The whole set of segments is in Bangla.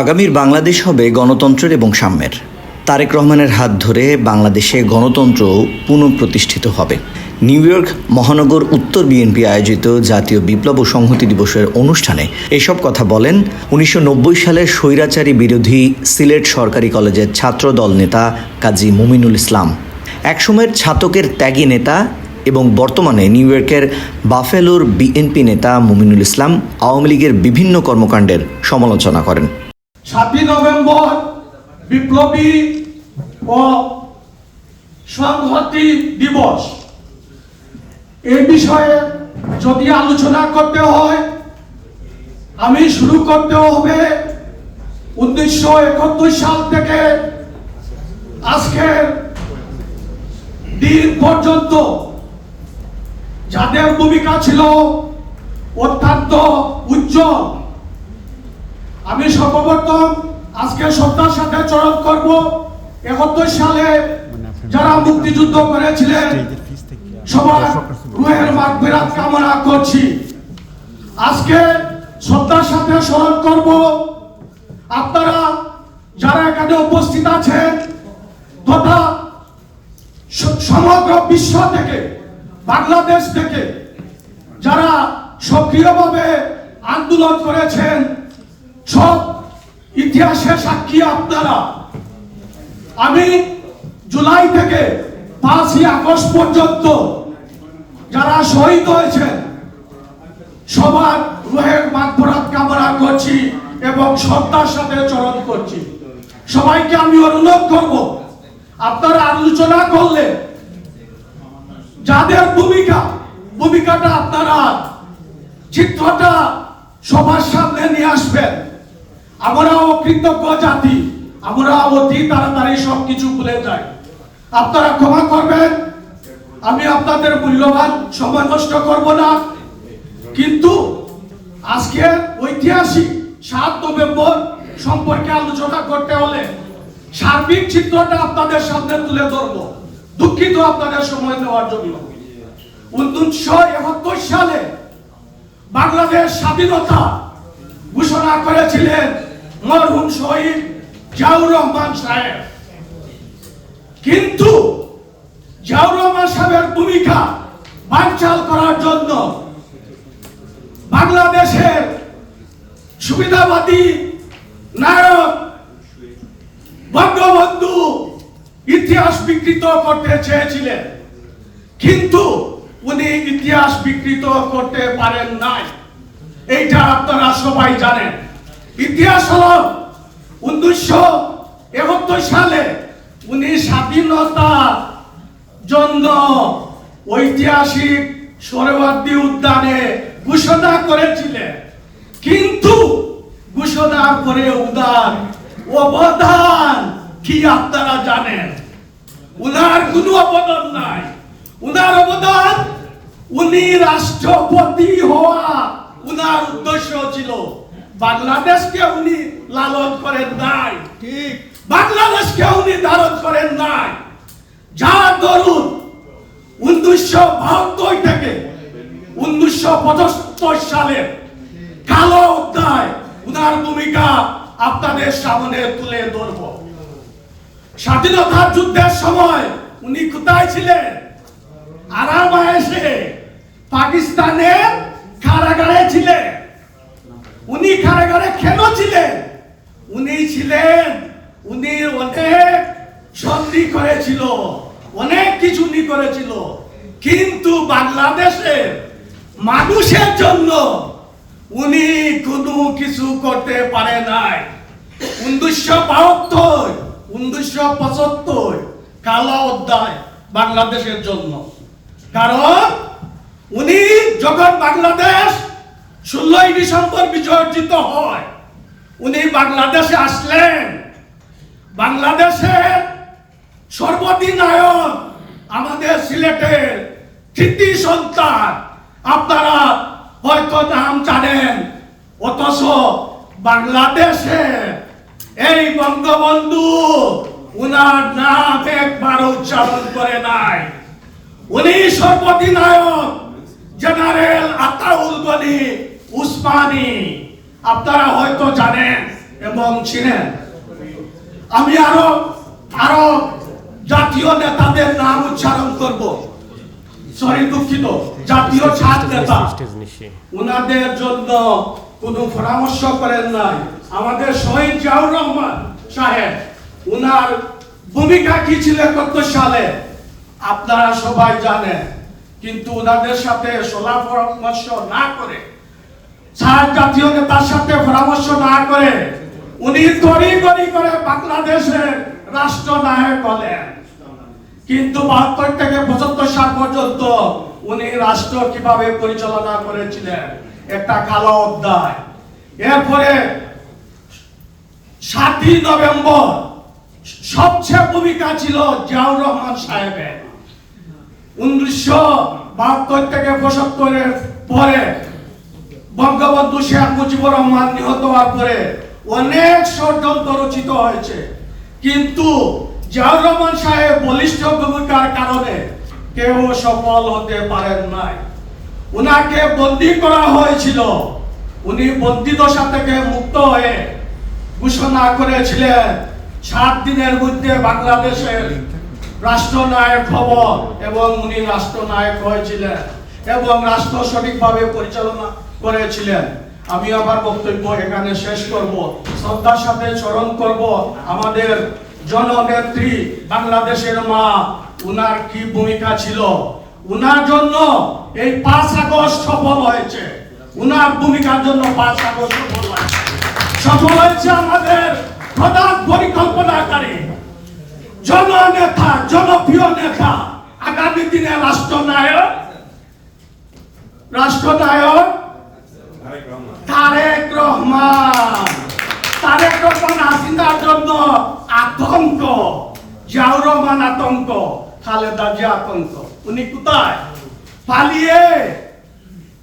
আগামীর বাংলাদেশ হবে গণতন্ত্রের এবং সাম্যের। তারেক রহমানের হাত ধরে বাংলাদেশে গণতন্ত্র পুনঃপ্রতিষ্ঠিত হবে। নিউ ইয়র্ক মহানগর উত্তর বিএনপি আয়োজিত জাতীয় বিপ্লব ও সংহতি দিবসের অনুষ্ঠানে এসব কথা বলেন উনিশশো নব্বই সালের স্বৈরাচারী বিরোধী সিলেট সরকারি কলেজের ছাত্রদল নেতা কাজী মুমিনুল ইসলাম। একসময়ের ছাতকের ত্যাগী নেতা এবং বর্তমানে নিউ ইয়র্কের বাফেলোর বিএনপি নেতা মুমিনুল ইসলাম আওয়ামী লীগের বিভিন্ন কর্মকাণ্ডের সমালোচনা করেন। সাতই নভেম্বর বিপ্লবী ও সংহতি দিবস। এই বিষয়ে যদি আলোচনা করতে হয়, আমি শুরু করতে হবে উনিশশো একাত্তর সাল থেকে আজকের দিন পর্যন্ত। যাদের ভূমিকা ছিল অত্যন্ত উজ্জ্বল। আমি সর্বপ্রথম আজকে শ্রদ্ধার সাথে চরণ করব। একাত্তর সালে যারা মুক্তিযুদ্ধ করেছিলেন, সবার রুহের মাগফিরাত কামনা করছি। আজকে শ্রদ্ধার সাথে স্মরণ করব। আপনারা যারা এখানে উপস্থিত আছেন, তথা সমগ্র বিশ্ব থেকে, বাংলাদেশ থেকে যারা সক্রিয়ভাবে আন্দোলন করেছেন সব ইতিহাসের সাক্ষী আপনারা। আমি জুলাই থেকে পাঁচই আগস্ট পর্যন্ত যারা শহীদ হয়েছেন, সবার রুহের মাগফরাত কামনা করছি এবং শ্রদ্ধার সাথে চরণ করছি। সবাইকে আমি অনুরোধ করব, আপনারা আলোচনা করলে যাদের ভূমিকা, ভূমিকাটা আপনারা, চিত্রটা সবার সামনে নিয়ে আসবেন। আমরাও কৃতজ্ঞ জাতি আমরা অতি তাড়াতাড়ি সবকিছু ভুলে যাই। আপনারা ক্ষমা করবেন, আমি আপনাদের মূল্যবান সময় নষ্ট করব না। কিন্তু আজকে ঐতিহাসিক সাত নভেম্বর সম্পর্কে আলোচনা করতে হলে সার্বিক চিত্রটা আপনাদের সামনে তুলে ধরবো। দুঃখিত আপনাদের সময় দেওয়ার জন্য। উনিশশো একাত্তর সালে বাংলাদেশ স্বাধীনতা ঘোষণা করেছিলেন। মরহুম শহীদ জিয়াউর রহমান সাহেব। কিন্তু জিয়াউর রহমান সাহেবের ভূমিকা বানচাল করার জন্য বাংলাদেশের সুবিধাবাদী নায়ক বঙ্গবন্ধু ইতিহাস বিকৃত করতে চেয়েছিলেন। কিন্তু উনি ইতিহাস বিকৃত করতে পারেন নাই। এইটা আপনারা সবাই জানেন। ইতিহাস হল উনিশশো একাত্তর সালে উনি স্বাধীনতা জন্য ঐতিহাসিক সরোয়ার্দী উদ্যানে ঘোষণা করেছিলেন। কিন্তু ঘোষণা করে উদার অবদান কি আপনারা জানেন? উনার কোনো অবদান নাই। উনার অবদান উনি রাষ্ট্রপতি হওয়া উনার উদ্দেশ্য ছিল। বাংলাদেশকে উনি লালন করেন নাই। ঠিক। বাংলাদেশকে উনি ধারণ করেন নাই। যার দরুন উনিশশো বাহাত্তর থেকে উনিশশো পঁচাত্তর সালের কালো অধ্যায় উনার ভূমিকা আপনাদের সামনে তুলে ধরব। স্বাধীনতা যুদ্ধের সময় উনি কোথায় ছিলেন? আরাম এসে পাকিস্তানের কারাগারে ছিলেন। ছিলেন, উনি ছিলেন, উনি অনেক সন্ধি করেছিল, অনেক কিছু উনি করেছিল। কিন্তু বাংলাদেশের মানুষের জন্য উনি কোনো কিছু করতে পারে নাই। উনিশশো বাহাত্তর, উনিশশো পঁচাত্তর কালো অধ্যায় বাংলাদেশের জন্য। কারণ উনি যখন বাংলাদেশ ষোলোই ডিসেম্বর বিসর্জিত হয় উনি বাংলাদেশে আসলেন। বাংলাদেশে সর্বদিনায়ক আমাদের সিলেটের কৃতি সন্তান। আপনারা হয়তো নাম জানেন, অথচ বাংলাদেশে এই বঙ্গবন্ধু উনার নাম একবার উচ্চারণ করে নাই। উনি সর্বদিনায়ক জেনারেল আতাউল গনি উসমানী। আপনারা হয়তো জানেন এবং ছিলেন আমি আরও আরও জাতীয় নেতাদের নাম উচ্চারণ করব। সরি দুঃখিত। জাতীয় ছাত্র নেতা। উনাদের জন্য কোনো পরামর্শ করেন নাই। আমাদের শহীদ জিয়াউর রহমান সাহেব উনার ভূমিকা কি ছিল একাত্তর সালে? আপনারা সবাই জানেন। কিন্তু উনাদের সাথে সোলা পরামর্শ না করে চার জাতীয় নেতার সাথে পরামর্শ না করে উনি তরি তরি করে বাংলাদেশের রাষ্ট্রনায়ক হলেন। কিন্তু বাহাত্তর থেকে পঁচাত্তর সাল পর্যন্ত উনি রাষ্ট্র কীভাবে পরিচালনা করেছিলেন, একটা কালো অধ্যায়। এরপরে সাতই নভেম্বর সবচেয়ে ভূমিকা ছিল জিয়াউর রহমান সাহেবের। উনিশশো বাহাত্তর থেকে পঁচাত্তরের পরে বঙ্গবন্ধু শেখ মুজিবুর রহমান নিহত হওয়ার পরে অনেক ষড়যন্ত্র রচিত হয়েছে। কিন্তু জিয়াউর রহমান সাহেব বলিষ্ঠ ভূমিকার কারণে কেউ সফল হতে পারেন নাই। উনাকে বন্দি করা হয়েছিল। উনি বন্দি দশা থেকে মুক্ত হয়ে ঘোষণা করেছিলেন, সাত দিনের মধ্যে বাংলাদেশের রাষ্ট্রনায়ক হব এবং উনি রাষ্ট্রনায়ক হয়েছিলেন এবং রাষ্ট্র সঠিকভাবে পরিচালনা করেছিলেন। আমি আমার বক্তব্য এখানে শেষ করব। শ্রদ্ধার সাথে স্মরণ করব আমাদের জননেত্রী বাংলাদেশের মা। উনার কি ভূমিকা ছিল? উনার জন্য এই পাঁচ আগস্ট সফল হয়েছে। উনার ভূমিকার জন্য পাঁচ আগস্ট সফল হয়েছে। সফল হয়েছে আমাদের প্রধান পরিকল্পনাকারী, জননেতা, জনপ্রিয় নেতা, আগামী দিনে রাষ্ট্রনায়ক রাষ্ট্রনায়ক তারেক রহমান। তারেক রহমান। হাসিনার জন্য আতঙ্ক, জিয়াউর রহমান আতঙ্ক, খালেদা জিয়া আতঙ্ক। উনি কোথায়? পালিয়ে,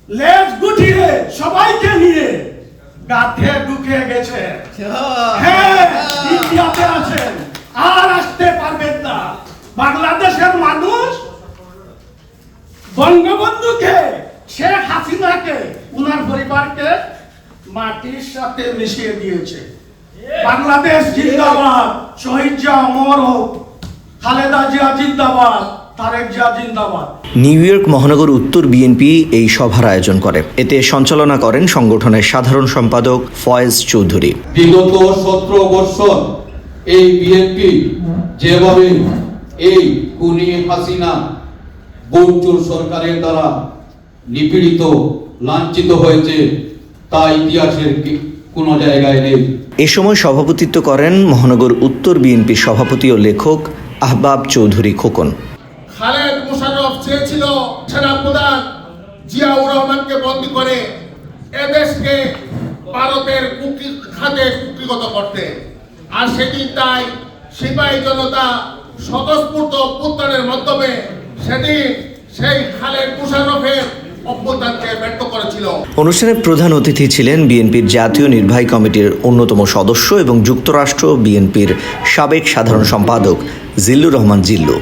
লেজ গুটিয়ে সবাইকে নিয়ে গাঠে ঢুকে গেছে। হ্যাঁ ইন্ডিয়াতে আছেন। আর আসতে পারবেন না। বাংলাদেশের মানুষ বঙ্গবন্ধুকে, শেখ হাসিনাকে উনার পরিবারকে মাটির সাথে মিশিয়ে দিয়েছে। বাংলাদেশ জিন্দাবাদ শহীদ জিয়া অমর হোক খালেদা জিয়া জিন্দাবাদ তারেক নিউ ইয়র্ক মহানগর উত্তর বিএনপি এই সভার আয়োজন করে। এতে সঞ্চালনা করেন সংগঠনের সাধারণ সম্পাদক ফয়েজ চৌধুরী। বিগত সতেরো বৎসর এই বিএনপি যেভাবে এই খুনি হাসিনা বৌচুর সরকারের দ্বারা নিপীড়িত লাঞ্ছিত হয়েছে তা ইতিহাসের কোনো জায়গায় নেই। এ সময় সভাপতিত্ব করেন মহানগর উত্তর বিএনপির সভাপতি ও লেখক আহবাব চৌধুরী খোকন। খালেদ মুশাররফ চেয়েছিল সেনাপ্রধান জিয়াউর রহমানকে বন্দি করে এদেশকে ভারতের কুকি খাতে কুকিগত করতে। আর সেদিন তাই সিপাহী জনতা স্বতঃস্ফূর্ত অভ্যুত্থানের মাধ্যমে সেদিন সেই খালেদ করেছিল অনুষ্ঠানে প্রধান অতিথি ছিলেন বিএনপির জাতীয় নির্বাহী কমিটির অন্যতম সদস্য এবং যুক্তরাষ্ট্র বিএনপির সাবেক সাধারণ সম্পাদক জিল্লুর রহমান জিল্লু।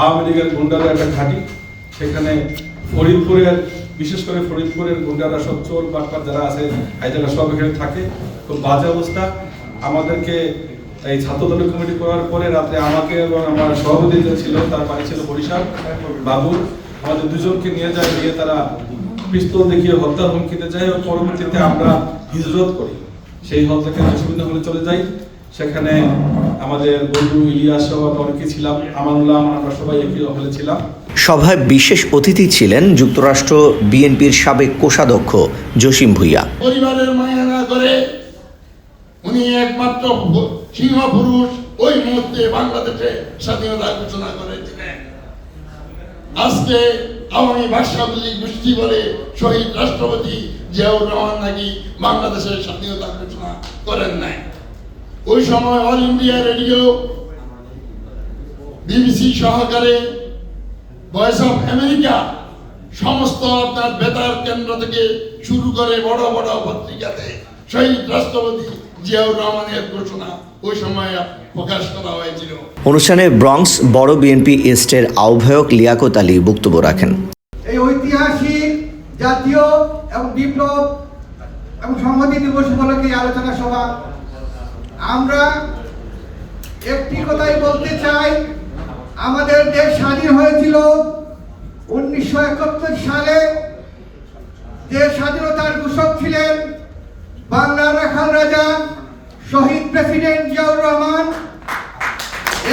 আওয়ামী লীগের গুন্ডাদের একটা ঘাঁটি। সেখানে ফরিদপুরের বিশেষ করে ফরিদপুরের গুন্ডারা সব চোর বাটপার যারা আছে এই যারা সব এখানে থাকে। খুব বাজে অবস্থা। আমাদেরকে এই ছাত্র দলের কমিটি করার পরে রাত্রে আমাকে এবং আমার সভাপতি যে ছিল তার বাড়ি ছিল বরিশাল বাবু আমাদের দুজনকে নিয়ে যায় নিয়ে তারা পিস্তল দেখিয়ে হত্যার হুমকিতে যায় এবং পরবর্তীতে আমরা হিজরত করি। সেই হল থেকে জসিবিন্দ হলে চলে যাই? সেখানে আমাদের বন্ধু ইলিয়াস সহ অনেকে ছিলাম আমানুল্লাহ আমরা সবাই একই হলে ছিলাম। সভায় বিশেষ অতিথি ছিলেন যুক্তরাষ্ট্র বিএনপির সাবেক কোষাধ্যক্ষ জসিম ভুইয়া। পরিবারের মায়া না করে উনি একমাত্র সিংহ পুরুষ ওই মুহূর্তে বাংলাদেশে স্বাধীনতা ঘোষণা করেছিলেন। আজকে আওয়ামী ভাষাগুলি গোষ্ঠী বলে শহীদ রাষ্ট্রপতি জিয়াউর রহমান নাকি বাংলাদেশের স্বাধীনতা ঘোষণা করেন নাই। ওই সময় অল ইন্ডিয়া রেডিও, বিবিসি সহকারে ভয়েস অফ আমেরিকা সমস্ত আপনার বেতার কেন্দ্র থেকে শুরু করে বড় বড় পত্রিকাতে শহীদ রাষ্ট্রপতি জিয়াউর রহমানের ঘোষণা ওই সময় প্রকাশ করা হয়েছিল। অনুষ্ঠানে ব্রঙ্কস বড় বিএনপি ইস্টের আহ্বায়ক লিয়াকত আলী বক্তব্য রাখেন। এই ঐতিহাসিক জাতীয় এবং বিপ্লব এবং সংহতি দিবস উপলক্ষে এই আলোচনা সভা। আমরা একটি কথাই বলতে চাই আমাদের দেশ স্বাধীন হয়েছিল উনিশশো একাত্তর সালে। যে স্বাধীনতার ঘোষক ছিলেন বাংলার রাখাল রাজা শহীদ প্রেসিডেন্ট জিয়াউর রহমান,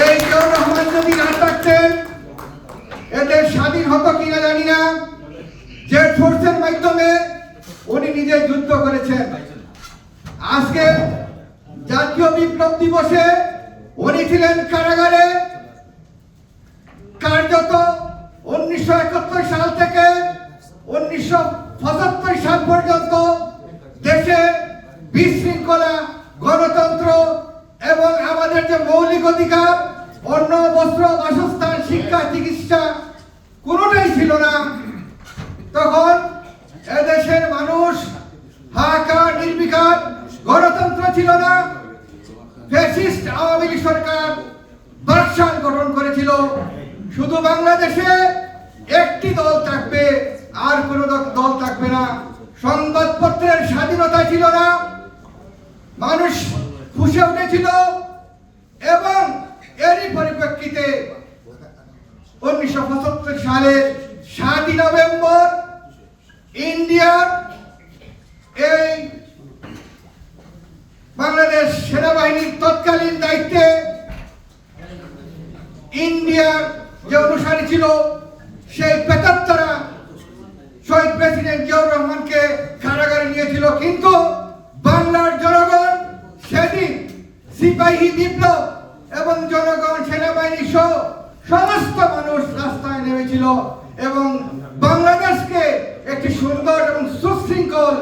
এই জিয়াউর রহমান যদি না থাকতেন, এদের স্বাধীন হতো কিনা জানি না। যে ফোর্সের মাধ্যমে উনি নিজে যুদ্ধ করেছেন। আজকে জাতীয় বিপ্লব দিবসে উনি ছিলেন কারাগারে। কার্যত উনিশশো একাত্তর সাল থেকে উনিশশো পঁচাত্তর সাল পর্যন্ত দেশে বিশৃঙ্খলা গণতন্ত্র এবং আমাদের যে মৌলিক অধিকার অন্ন বস্ত্র, বাসস্থান, শিক্ষা, চিকিৎসা, কোনোটাই ছিল না। তখন এদেশের মানুষ হাহাকার, নির্বিকার, গণতন্ত্র ছিল না। ফ্যাসিস্ট আওয়ামী লীগ সরকার বাকশাল গঠন করেছিল। শুধু বাংলাদেশে একটি দল থাকবে, আর কোনো দল থাকবে না। সংবাদপত্রের স্বাধীনতা ছিল না মানুষ ফুসে উঠেছিল এবং এরই পরিপ্রেক্ষিতে উনিশশো পঁচাত্তর সালের সাতই নভেম্বর ইন্ডিয়ার এই বাংলাদেশ সেনাবাহিনীর তৎকালীন দায়িত্বে ইন্ডিয়ার যে অনুসারী ছিল, সেই পেতাত্তারা শহীদ প্রেসিডেন্ট জিয়াউর রহমানকে কারাগারে নিয়েছিল। কিন্তু বাংলার জনগণ সেদিন সিপাহী বিপ্লব এবং জনগণ সেনাবাহিনী সহ সমস্ত মানুষ রাস্তায় নেমেছিল এবং বাংলাদেশকে একটি সুন্দর এবং সুশৃঙ্খল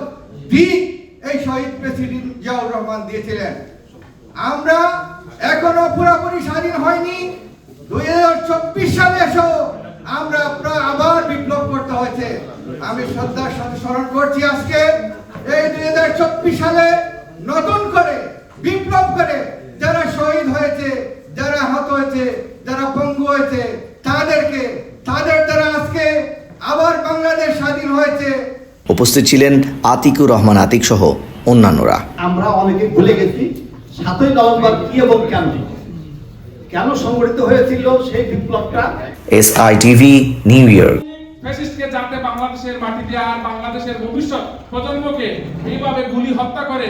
দিক এই শহীদ প্রেসিডেন্ট জিয়াউর রহমান দিয়েছিলেন। আমরা এখনও পুরোপুরি স্বাধীন হয়নি। দুই হাজার চব্বিশ সালে এসেও আমরা প্রায় আবার বিপ্লব করতে হয়েছে। আমি শ্রদ্ধার সাথে স্মরণ করছি আজকে এই দুই হাজার চব্বিশ সালে নতুন করে বিপ্লব করে যারা শহীদ হয়েছে যারা আহত হয়েছে যারা পঙ্গু হয়েছে তাদেরকে তাদের দ্বারা আজকে আবার বাংলাদেশ স্বাধীন হয়েছে। উপস্থিত ছিলেন আতিকুর রহমান আতিক সহ অন্যান্যরা। আমরা অনেকে ভুলে গেছি সাতই নভেম্বর কি এবং কেন? কেন সংগঠিত হয়েছিল সেই বিপ্লবটা? S I TV New York ফ্যাসিস্টকে যাতে বাংলাদেশের মাটিতে আর বাংলাদেশের ভবিষ্যৎ প্রজন্মকে এইভাবে গুলি হত্যা করে